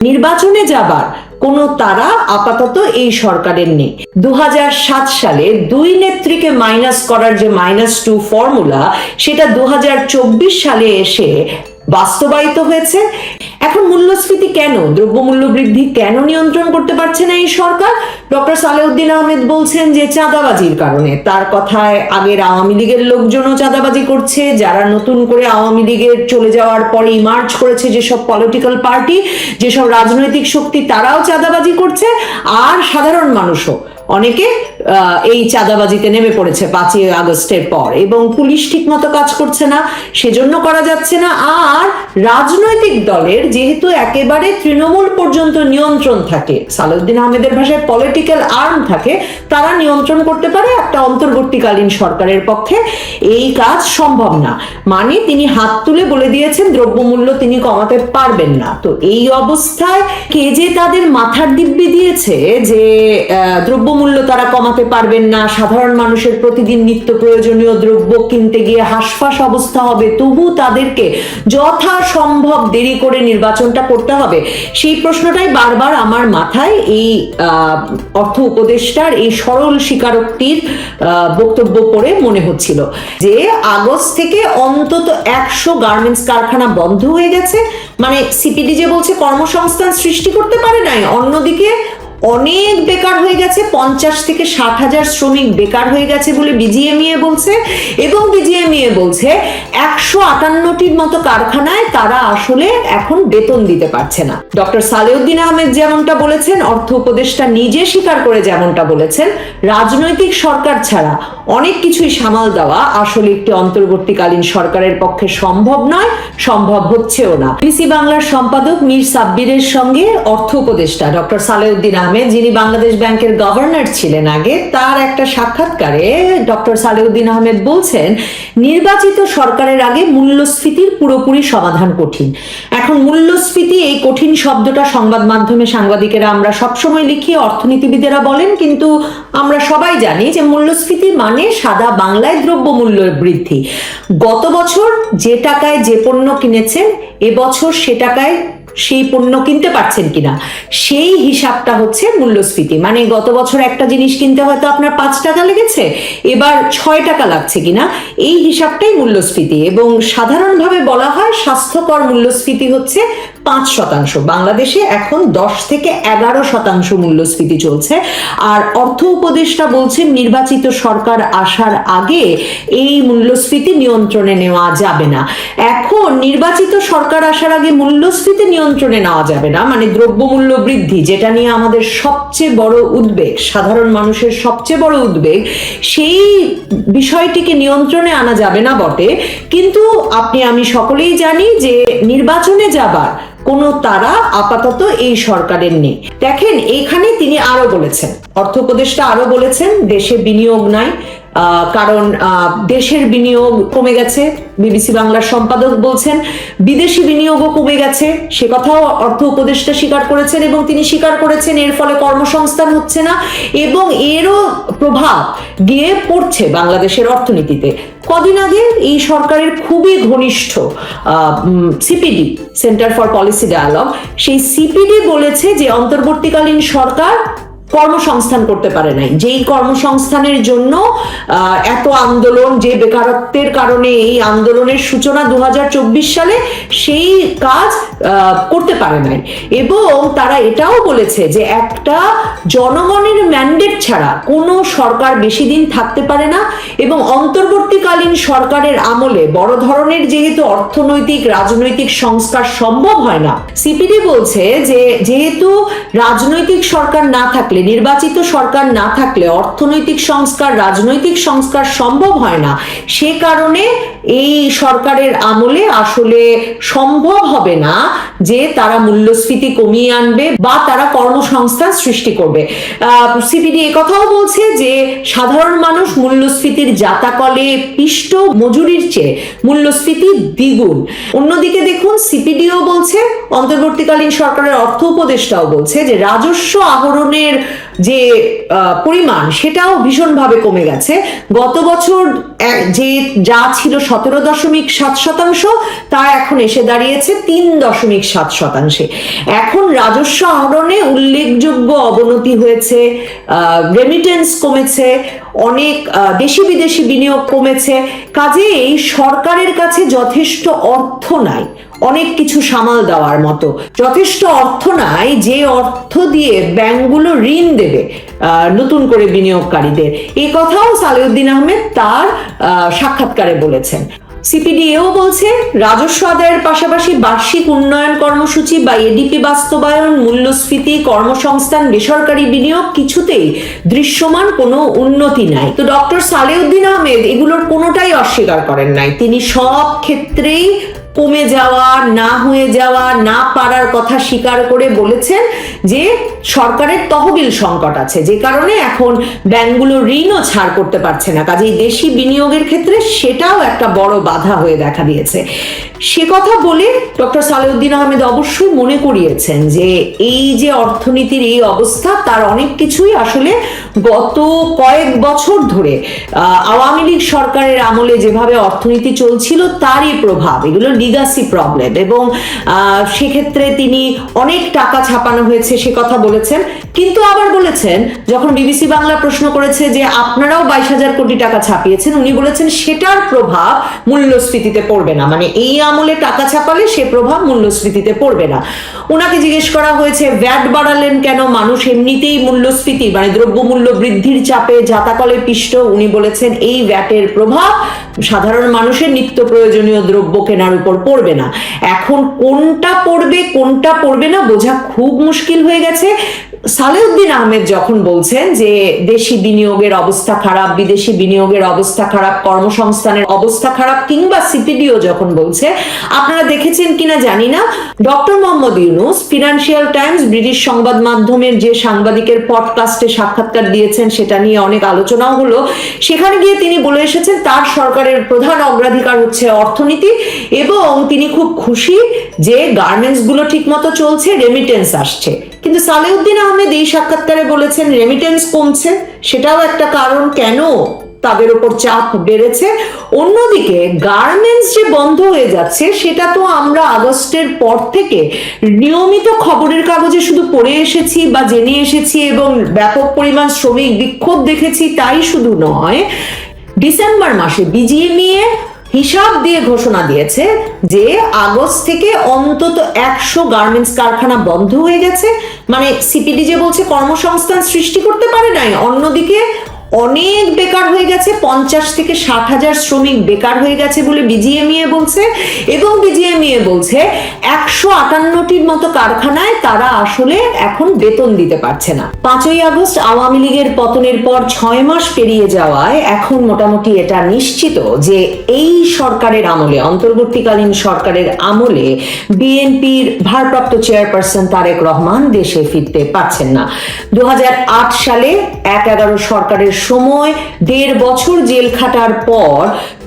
নির্বাচনে যাবার কোনো তারা আপাতত এই সরকারের নেই। দু হাজার সাত সালে দুই নেত্রীকে মাইনাস করার যে মাইনাস টু ফর্মুলা সেটা দু হাজার চব্বিশ সালে এসে বাস্তবায়িত হয়েছে। এখন মূল্যস্ফীতি কেন? দ্রব্যমূল্য বৃদ্ধি কেন নিয়ন্ত্রণ করতে পারছে না এই সরকার? ডক্টর সালেউদ্দিন আহমেদ বলছেন যে চাঁদাবাজির কারণে। তার কথায় আগের আওয়ামী লীগের লোকজনও চাঁদাবাজি করছে। যারা নতুন করে আওয়ামী লীগের চলে যাওয়ার পরে ইমার্জ করেছে যেসব পলিটিক্যাল পার্টি যেসব রাজনৈতিক শক্তি, তারাও চাঁদাবাজি করছে। আর সাধারণ মানুষও অনেকে এই চাঁদাবাজিতে নেমে পড়েছে পাঁচই আগস্টের পর এবং পুলিশ ঠিকমতো কাজ করছে না সেজন্য করা যাচ্ছে না। আর রাজনৈতিক দলের যেহেতু একেবারে তৃণমূল পর্যন্ত নিয়ন্ত্রণ থাকে সালাউদ্দিন আহমেদের ভাষায় পলিটিক্যাল আর্ম থাকে তারা নিয়ন্ত্রণ করতে পারে একটা অন্তর্বর্তীকালীন সরকারের পক্ষে। এই কাজ সম্ভব না। মানে তিনি হাত তুলে বলে দিয়েছেন দ্রব্যমূল্য তিনি কমাতে পারবেন না। তো এই অবস্থায় কে যে তাদের মাথার দিব্যি দিয়েছে যে আহ, দ্রব্যমূল্য তারা কমাতে পারবেন না। সাধারণ মানুষের প্রতিদিন নিত্য প্রয়োজনীয় দ্রব্য কিনতে গিয়ে হাসফাস অবস্থা হবে। তবু তাদেরকে যথাসম্ভব দেরি করে নির্বাচনটা করতে হবে। সেই প্রশ্নটাই বারবার আমার মাথায় এই অর্থ উপদেষ্টার এই সরল স্বীকারোক্তির বক্তব্য পড়ে মনে হচ্ছিল যে আগস্ট থেকে অন্তত একশো গার্মেন্টস কারখানা বন্ধ হয়ে গেছে। মানে সিপিডি যে বলছে কর্মসংস্থান সৃষ্টি করতে পারে নাই। অন্যদিকে অনেক বেকার হয়ে গেছে, পঞ্চাশ থেকে ষাট হাজার শ্রমিক বেকার হয়ে গেছে বলে বিজিএমইএ বলছে এবং বিজিএমইএ বলছে একশো আটান্নটির মতো কারখানায় তারা আসলে এখন বেতন দিতে পারছে না। ডক্টর সালেউদ্দিন আহমেদ যেমনটা বলেছেন, অর্থ উপদেষ্টা নিজে স্বীকার করে যেমনটা বলেছেন, রাজনৈতিক সরকার ছাড়া অনেক কিছুই সামাল দেওয়া আসলে একটি অন্তর্বর্তীকালীন সরকারের পক্ষে সম্ভব নয়, সম্ভব হচ্ছেও না। বিসি বাংলার সম্পাদক মীর সাব্বিরের সঙ্গে অর্থ উপদেষ্টা ডক্টর সালেউদ্দিন আহমেদ যিনি বাংলাদেশ ব্যাংকের গভর্নর ছিলেন আগে, তার একটা সাক্ষাৎকারে ডক্টর সালেউদ্দিন আহমেদ বলছেন, নির্বাচিত সরকারের আগে মূল্যস্ফীতির পুরোপুরি সমাধান কঠিন। এখন মূল্যস্ফীতি, এই কঠিন শব্দটা সংবাদ মাধ্যমে সাংবাদিকেরা আমরা সবসময় লিখি, অর্থনীতিবিদেরা বলেন, কিন্তু আমরা সবাই জানি যে মূল্যস্ফীতি মানে সাদা বাংলায় দ্রব্য দ্রব্যমূল্য বৃদ্ধি। গত বছর যে টাকায় যে পণ্য কিনেছেন এবছর সে টাকায় সেই পণ্য কিনতে পারছেন কিনা? সেই হিসাবটা হচ্ছে মূল্যস্ফীতি। মানে গত বছর একটা জিনিস কিনতে হয়তো আপনার পাঁচ টাকা লেগেছে, এবার ছয় টাকা লাগছে কিনা? এই হিসাবটাই মূল্যস্ফীতি। এবং সাধারণভাবে বলা হয় স্বাস্থ্যকর মূল্যস্ফীতি হচ্ছে পাঁচ শতাংশ। বাংলাদেশে এখন দশ থেকে এগারো শতাংশ মূল্যস্ফীতি চলছে। আর অর্থ উপদেষ্টা বলছেন, নির্বাচিত সরকার আসার আগে এই মূল্যস্ফীতি নিয়ন্ত্রণে নেওয়া যাবে না। এখন নির্বাচিত সরকার আসার আগে মূল্যস্ফীতি নিয়ন্ত্রণে নেওয়া যাবে না। মানে দ্রব্যমূল্য বৃদ্ধি, যেটা নিয়ে আমাদের সবচেয়ে বড় উদ্বেগ, সাধারণ মানুষের সবচেয়ে বড় উদ্বেগ, সেই বিষয়টিকে নিয়ন্ত্রণে আনা যাবে না বটে। কিন্তু আপনি, আমি সকলেই জানি যে নির্বাচনে যাবার কোনো তারা আপাতত এই সরকারের নেই। দেখেন, এইখানে তিনি আরও বলেছেন। অর্থ উপদেষ্টা আরও বলেছেন, দেশে বিনিয়োগ নাই কারণ দেশের বিনিয়োগ কমে গেছে। বিবিসি বাংলার সম্পাদক বলছেন, বিদেশি বিনিয়োগও কমে গেছে। সে কথাও অর্থ উপদেষ্টা স্বীকার করেছেন এবং তিনি স্বীকার করেছেন, এর ফলে কর্মসংস্থান হচ্ছে না এবং এরও প্রভাব গিয়ে পড়ছে বাংলাদেশের অর্থনীতিতে। কদিন আগে এই সরকারের খুবই ঘনিষ্ঠ CPD centre for policy dialogue সেই সিপিডি বলেছে যে অন্তর্বর্তীকালীন সরকার কর্মসংস্থান করতে পারে নাই। যেই কর্মসংস্থানের জন্য এত আন্দোলন, যে বেকারত্বের কারণে এই আন্দোলনের সূচনা দু হাজার চব্বিশ সালে সেই কাজ করতে পারে নাই। এবং তারা এটাও বলেছে যে একটা জনগণের ম্যান্ডেট ছাড়া কোনো সরকার বেশি দিন থাকতে পারে না এবং অন্তর্বর্তীকালীন সরকারের আমলে বড় ধরনের যেহেতু অর্থনৈতিক, রাজনৈতিক সংস্কার সম্ভব হয় না, সিপিডি বলছে যে যেহেতু রাজনৈতিক সরকার না থাকলে নির্বাচিত সরকার না থাকলে অর্থনৈতিক সংস্কার, রাজনৈতিক সংস্কার সম্ভব হয় না। সে কারণে এই সরকারের আমলে আসলে সম্ভব হবে না যে তারা মূল্যস্ফীতি কমিয়ে আনবে বা তারা কর্মসংস্থান সৃষ্টি করবে। সিপিডি কথাও বলছে যে সাধারণ মানুষ মূল্যস্ফীতির জাতাকলে পিষ্ট মজুরির চেয়ে মূল্যস্ফীতি দ্বিগুণ। অন্যদিকে দেখুন, সিপিডিও বলছে, অন্তর্বর্তীকালীন সরকারের অর্থ উপদেষ্টাও বলছে যে রাজস্ব আহরণের যে পরিমাণ সেটাও ভীষণভাবে কমে গেছে। গত বছর যে যা ছিল সতেরো দশমিক সাত শতাংশ, তা এখন এসে দাঁড়িয়েছে তিন দশমিক সাত শতাংশে। এখন রাজস্ব আহরণে উল্লেখযোগ্য অবনতি হয়েছে রেমিটেন্স কমেছে অনেক দেশি বিদেশি বিনিয়োগ কমেছে। কাজেই সরকারের কাছে যথেষ্ট অর্থ নাই। অনেক কিছু সামাল দেওয়ার মতো। যথেষ্ট অর্থ নাই যে অর্থ দিয়ে ব্যাংকগুলো ঋণ দেবে নতুন করে বিনিয়োগকারীদের। এ কথাও সালেউদ্দিন আহমেদ তার সাক্ষাৎকারে বলেছেন। সিপিডিএও বলছে রাজস্ব আদায়ের পাশাপাশি বার্ষিক উন্নয়ন কর্মসূচি বা এডিপি বাস্তবায়ন, মূল্যস্ফীতি, কর্মসংস্থান, বেসরকারি বিনিয়োগ কিছুতেই দৃশ্যমান কোনো উন্নতি নাই। তো ডক্টর সালেউদ্দিন আহমেদ এগুলোর কোনোটাই অস্বীকার করেন নাই। তিনি সব ক্ষেত্রেই কমে যাওয়া, না হয়ে যাওয়া, না পারার কথা স্বীকার করে বলেছেন যে সরকারের তহবিল সংকট আছে। যে কারণে এখন ব্যাংকগুলো ঋণও ছাড় করতে পারছে না। কাজেই দেশি বিনিয়োগের ক্ষেত্রে সেটাও একটা বড় বাধা হয়ে দেখা দিয়েছে। সে কথা বলে ডক্টর সালেউদ্দিন আহমেদ অবশ্যই মনে করিয়েছেন যে এই যে অর্থনীতির এই অবস্থা, তার অনেক কিছুই আসলে গত কয়েক বছর ধরে আওয়ামী লীগ সরকারের আমলে যেভাবে অর্থনীতি চলছিল, তারই প্রভাব। এগুলো লিগাসি প্রবলেম এবং সেক্ষেত্রে তিনি অনেক টাকা ছাপানো হয়েছে, সে কথা বলেছেন। কিন্তু আবার বলেছেন, যখন বিবিসি বাংলা প্রশ্ন করেছে যে আপনারাও বাইশ হাজার কোটি টাকা ছাপিয়েছেন, উনি বলেছেন সেটার প্রভাব মূল্যস্ফীতিতে পড়বে না। মানে এই আমলে টাকা ছাপালে সে প্রভাব মূল্যস্ফীতিতে পড়বে না। ওনাকে জিজ্ঞেস করা হয়েছে, ভ্যাট বাড়ালেন কেন? মানুষ এমনিতেই মূল্যস্ফীতি মানে দ্রব্যমূল্য বৃদ্ধির চাপে জাতাকলে পিষ্ট। উনি বলেছেন, এই ভ্যাটের প্রভাব সাধারণ মানুষের নিত্য প্রয়োজনীয় দ্রব্য কেনার উপর পড়বে না। এখন কোনটা পড়বে কোনটা পড়বে না বোঝা খুব মুশকিল হয়ে গেছে। সালেউদ্দিন আহমেদ যখন বলছেন যে দেশি বিনিয়োগের অবস্থা খারাপ, বিদেশি বিনিয়োগের অবস্থা খারাপ, কর্মসংস্থানের অবস্থা খারাপ, কিংবা সিপিডিও যখন বলছে, আপনারা দেখেছেন কিনা জানি না। Doctor Mohammad Yunus, financial times, British সংবাদ মাধ্যমের যে সাংবাদিকের পডকাস্টে সাক্ষাৎকার দিয়েছেন, সেটা নিয়ে অনেক আলোচনাও হলো। সেখানে গিয়ে তিনি বলে এসেছেন, তার সরকারের প্রধান অগ্রাধিকার হচ্ছে অর্থনীতি এবং তিনি খুব খুশি যে গার্মেন্টসগুলো ঠিক মতো চলছে রেমিটেন্স আসছে। কিন্তু সালেউদ্দিন আহমেদ এই সাক্ষাৎকারে বলেছেন রেমিটেন্স কমছে। সেটাও একটা কারণ কেন তাদের উপর চাপ বেড়েছে? অন্যদিকে গার্মেন্টস যে বন্ধ হয়ে যাচ্ছে, সেটা তো আমরা আগস্টের পর থেকে নিয়মিত খবরের কাগজে শুধু পড়ে এসেছি বা জেনে এসেছি এবং ব্যাপক পরিমাণ শ্রমিক বিক্ষোভ দেখেছি, তাই শুধু নয় ডিসেম্বর মাসে বিজিএমইএ হিসাব দিয়ে ঘোষণা দিয়েছে যে আগস্ট থেকে অন্তত একশো গার্মেন্টস কারখানা বন্ধ হয়ে গেছে। মানে সিপিডি যে বলছে কর্মসংস্থান সৃষ্টি করতে পারে নাই, অন্যদিকে অনেক বেকার হয়ে গেছে, পঞ্চাশ থেকে ষাট হাজার শ্রমিক বেকার হয়ে গেছে বলে বিজিএমইএ বলছে এবং বিজিএমইএ বলছে একশো আটান্নটির মতো কারখানায় তারা আসলে এখন বেতন দিতে পারছে না। পাঁচই আগস্ট আওয়ামী লীগের পতনের পর ছয় মাস পেরিয়ে যাওয়ায় এখন মোটামুটি এটা নিশ্চিত যে এই সরকারের আমলে, অন্তর্বর্তীকালীন সরকারের আমলে বিএনপির ভারপ্রাপ্ত চেয়ারপারসন তারেক রহমান দেশে ফিরতে পারছেন না। দু হাজার আট সালে এক এগারো সরকারের সময় দেড় বছর জেল খাটার পর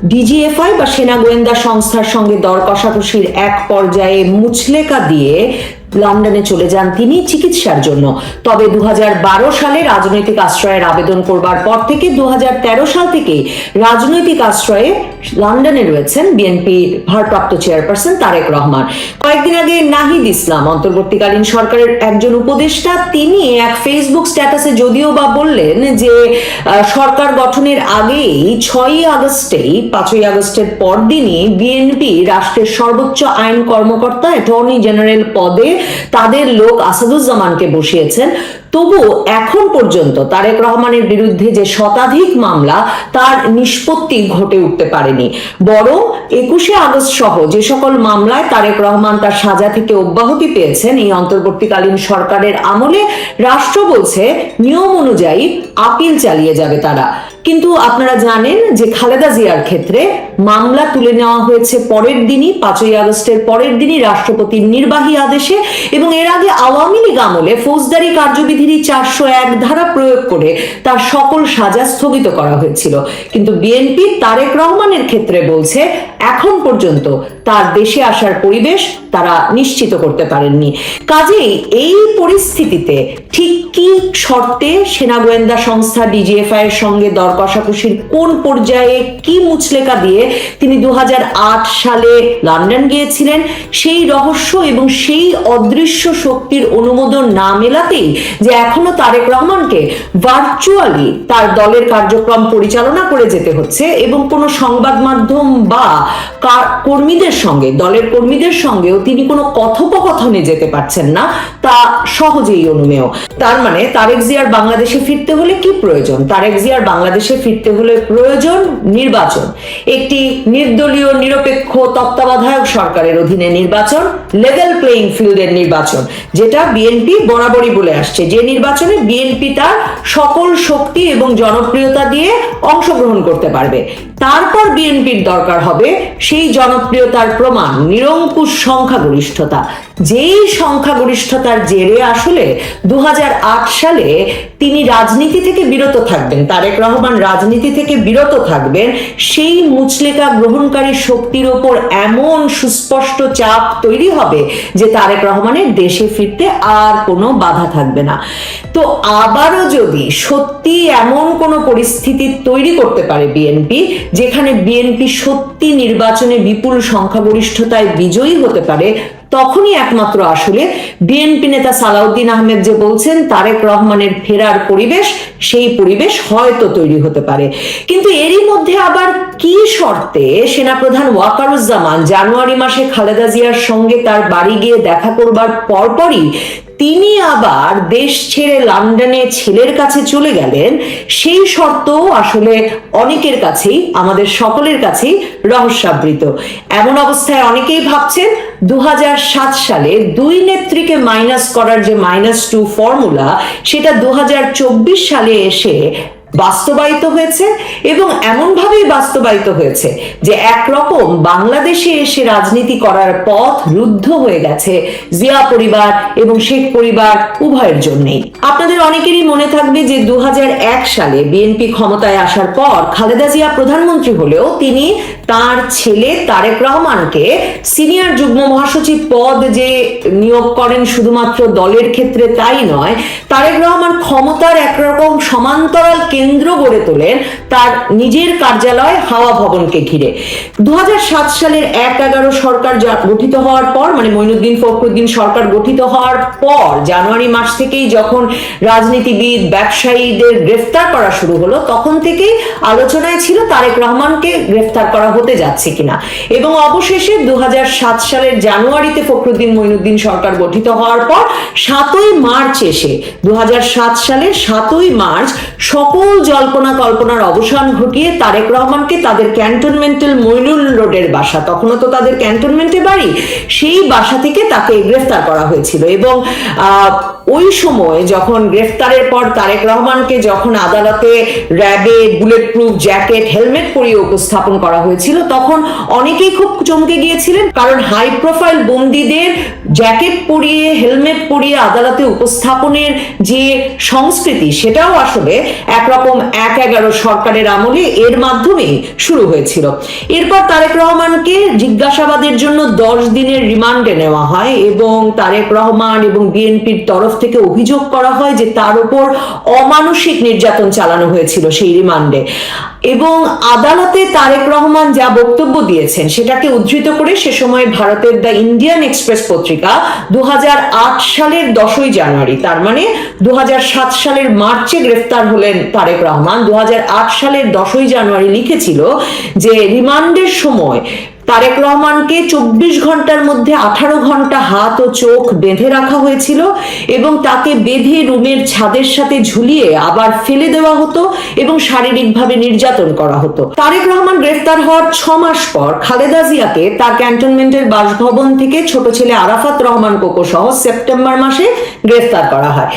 ডিজিএফআই বা সেনা গোয়েন্দা সংস্থার সঙ্গে দর কষাকষির এক পর্যায়ে মুচলেকা দিয়ে লন্ডনে চলে যান তিনি চিকিৎসার জন্য। তবে দু হাজার বারো সালে রাজনৈতিক আশ্রয়ের আবেদন করবার পর থেকে দু হাজার তেরো সাল থেকে রাজনৈতিক আশ্রয়ে লন্ডনে রয়েছেন বিএনপির ভারপ্রাপ্ত চেয়ারপারসন তারেক রহমান। কয়েকদিন আগে নাহিদ ইসলাম, অন্তর্বর্তীকালীন সরকারের একজন উপদেষ্টা, তিনি এক ফেসবুক স্ট্যাটাসে যদিও বা বললেন যে সরকার গঠনের আগেই ছয়ই আগস্টেই, পাঁচই আগস্টের পরদিনই বিএনপি রাষ্ট্রের সর্বোচ্চ আইন কর্মকর্তা অ্যাটর্নি জেনারেল পদে তাদের লোক আসাদুজ্জামানকে বসিয়েছেন। তবু এখন পর্যন্ত তারেক রহমানের বিরুদ্ধে যে শতাধিক মামলা, তার নিষ্পত্তি ঘটে উঠতে পারেনি। বরং একুশে আগস্ট সহ যে সকল মামলায় তারেক রহমান তার সাজা থেকে অব্যাহতি পেয়েছেন, এই অন্তর্বর্তীকালীন সরকারের আমলে রাষ্ট্র বলছে, নিয়ম অনুযায়ী আপিল চালিয়ে যাবে তারা। কিন্তু আপনারা জানেন যে খালেদা জিয়ার ক্ষেত্রে মামলা তুলে নেওয়া হয়েছে পরের দিনই, পাঁচই আগস্টের পরের দিনই রাষ্ট্রপতির নির্বাহী আদেশে এবং এর আগে আওয়ামী লীগ আমলে ফৌজদারি কার্যবিধির চারশো এক ধারা প্রয়োগ করে তার সকল সাজা স্থগিত করা হয়েছিল। কিন্তু বিএনপি তারেক রহমানের ক্ষেত্রে বলছে, এখন পর্যন্ত তার দেশে আসার পরিবেশ তারা নিশ্চিত করতে পারেননি। কাজেই এই পরিস্থিতিতে ঠিক কি শর্তে সেনা গোয়েন্দা সংস্থা, ডিজিএফআই এর সঙ্গে দর কষাকষির কোন পর্যায়ে কি মুচলেকা দিয়ে তিনি দু সালে লন্ডন গিয়েছিলেন, সেই রহস্য এবং সেই অদৃশ্য শক্তির অনুমোদন না মেলাতেই যে এখনও তারেক রহমানকে ভার্চুয়ালি তার দলের কার্যক্রম পরিচালনা করে যেতে হচ্ছে এবং কোনো সংবাদ মাধ্যম বা কর্মীদের সঙ্গে, দলের কর্মীদের সঙ্গেও তিনি কোনো কথোপকথনে যেতে পারছেন না, তা সহজেই অনুমেয়। তার মানে তারেক জিয়ার বাংলাদেশে ফিরতে হলে কি প্রয়োজন? তারেক জিয়ার বাংলাদেশে ফিরতে হলে প্রয়োজন নির্বাচন। একটি নির্দলীয় নিরপেক্ষ তত্ত্বাবধায়ক সরকারের অধীনে নির্বাচন লেভেল প্লেইং ফিল্ডের নির্বাচন, যেটা বিএনপি বরাবরই বলে আসছে। যে নির্বাচনে বিএনপি তার সকল শক্তি এবং জনপ্রিয়তা দিয়ে অংশগ্রহণ করতে পারবে। তারপর বিএনপির দরকার হবে সেই জনপ্রিয়তার প্রমাণ, নিরঙ্কুশ সংখ্যাগরিষ্ঠতা। যেই সংখ্যাগরিষ্ঠতার জেরে আসলে দু সালে তিনি রাজনীতি থেকে বিরত থাকবেন, তারেক রহমান রাজনীতি থেকে বিরত থাকবেন, সেই মুচলেকা গ্রহণকারী শক্তির ওপর এমন সুস্পষ্ট চাপ তৈরি হবে যে তারেক রহমানের দেশে ফিরতে আর কোনো বাধা থাকবে না। তো আবারও যদি সত্যি এমন কোনো পরিস্থিতি তৈরি করতে পারে বিএনপি, যেখানে বিএনপি সত্যি নির্বাচনে বিপুল সংখ্যাগরিষ্ঠতায় বিজয়ী হতে পারে, তখনই একমাত্র আসলে বিএনপি নেতা সালাউদ্দিন আহমেদ যে বলছেন, তারেক রহমানের ফেরার পরিবেশ, সেই পরিবেশ হয়তো তৈরি হতে পারে। কিন্তু এরই মধ্যে আবার কি শর্তে সেনাপ্রধান ওয়াকারুজ্জামান জানুয়ারি মাসে খালেদা জিয়ার সঙ্গে তার বাড়ি গিয়ে দেখা করবার পরপরই তিনি আবার দেশ ছেড়ে লন্ডনে ছেলের কাছে চলে গেলেন, সেই শর্ত আসলে অনেকের কাছেই, আমাদের সকলের কাছেই রহস্যাবৃত। এমন অবস্থায় অনেকেই ভাবছেন দু হাজার সাত সালে দুই নেত্রীকে মাইনাস করার যে মাইনাস টু ফর্মুলা সেটা দু হাজার চব্বিশ সালে এসে বাস্তবায়িত হয়েছে এবং এমনভাবেই বাস্তবায়িত হয়েছে যে একরকম বাংলাদেশে এসে রাজনীতি করার পথ রুদ্ধ হয়ে গেছে জিয়া পরিবার এবং শেখ পরিবার উভয়ের জন্যই। আপনাদের অনেকেরই মনে থাকবে যে দু সালে বিএনপি ক্ষমতায় আসার পর খালেদা জিয়া প্রধানমন্ত্রী হলেও তিনি তার ছেলে তারেক রহমানকে সিনিয়র যুগ্ম মহাসচিব পদ যে নিয়োগ করেন শুধুমাত্র দলের ক্ষেত্রে তাই নয়, তারেক রহমান ক্ষমতার একরকম সমান্তরাল কেন্দ্র গড়ে তোলেন তার নিজের কার্যালয় হাওয়া ভবনকে ঘিরে। দু সালের এক এগারো সরকার গঠিত হওয়ার পর মানে মইনুদ্দিন ফখরুদ্দিন সরকার গঠিত হওয়ার পর, জানুয়ারি মাস থেকেই যখন রাজনীতিবিদ, ব্যবসায়ীদের গ্রেফতার করা শুরু হলো, তখন থেকেই আলোচনায় ছিল তারেক রহমানকে গ্রেফতার করা হতে যাচ্ছে কিনা। এবং অবশেষে দু হাজার সাত সালের জানুয়ারিতে ফখরুদ্দিন মইনুদ্দিন সরকার গঠিত হওয়ার পর, সাতই মার্চ এসে দু সালের সাতই মার্চ সকল জল্পনা কল্পনার অবসান ঘটিয়ে তারেক রহমানকে তাদের ক্যান্টনমেন্টাল মইনুল রোডের বাসা, তখনও তো তাদের ক্যান্টনমেন্টে বাড়ি, সেই বাসা থেকে তাকে গ্রেফতার করা হয়েছিল। এবং ওই সময় যখন গ্রেফতারের পর তারেক রহমানকে যখন আদালতে র্যাবে বুলেট প্রুফ জ্যাকেট, হেলমেট পরিয়ে উপস্থাপন করা হয়েছিল, তখন অনেকেই খুব চমকে গিয়েছিলেন, কারণ হাই প্রোফাইল বন্দীদের জ্যাকেট পরিয়ে, হেলমেট পরিয়ে আদালতে উপস্থাপনের যে সংস্কৃতি, সেটাও আসলে একরকম এক এগারো সরকারের আমলে এর মাধ্যমে শুরু হয়েছিল। এরপর তারেক রহমানকে জিজ্ঞাসাবাদের জন্য দশ দিনের রিমান্ডে নেওয়া হয় এবং তারেক রহমান এবং বিএনপির তরফ থেকে অভিযোগ করা হয় যে তার উপর অমানসিক নির্যাতন চালানো হয়েছিল সেই রিমান্ডে। এবং আদালতে তারেক রহমান যা বক্তব্য দিয়েছেন সেটাকে উদ্ধৃত করে সে সময় ভারতের দ্য ইন্ডিয়ান এক্সপ্রেস পত্রিকা দু হাজার আট সালের দশই জানুয়ারি, তার মানে দু হাজার সাত সালের মার্চে গ্রেফতার হলেন তারেক রহমান। দু হাজার আট সালের দশই জানুয়ারি লিখেছিল যে, রিমান্ডের সময় তারেক রহমানকে চব্বিশ ঘণ্টার মধ্যে আঠারো ঘণ্টা হাত ও চোখ বেঁধে রাখা হয়েছিল এবং তাকে বেঁধে রুমের ছাদের সাথে ঝুলিয়ে আবার ফেলে দেওয়া হতো এবং শারীরিকভাবে নির্যাতন করা হতো। তারেক রহমান গ্রেফতার হওয়ার ছ মাস পর খালেদা জিয়াকে তার ক্যান্টনমেন্টের বাসভবন থেকে ছোট ছেলে আরাফাত রহমান কোকো সহ সেপ্টেম্বর মাসে গ্রেফতার করা হয়।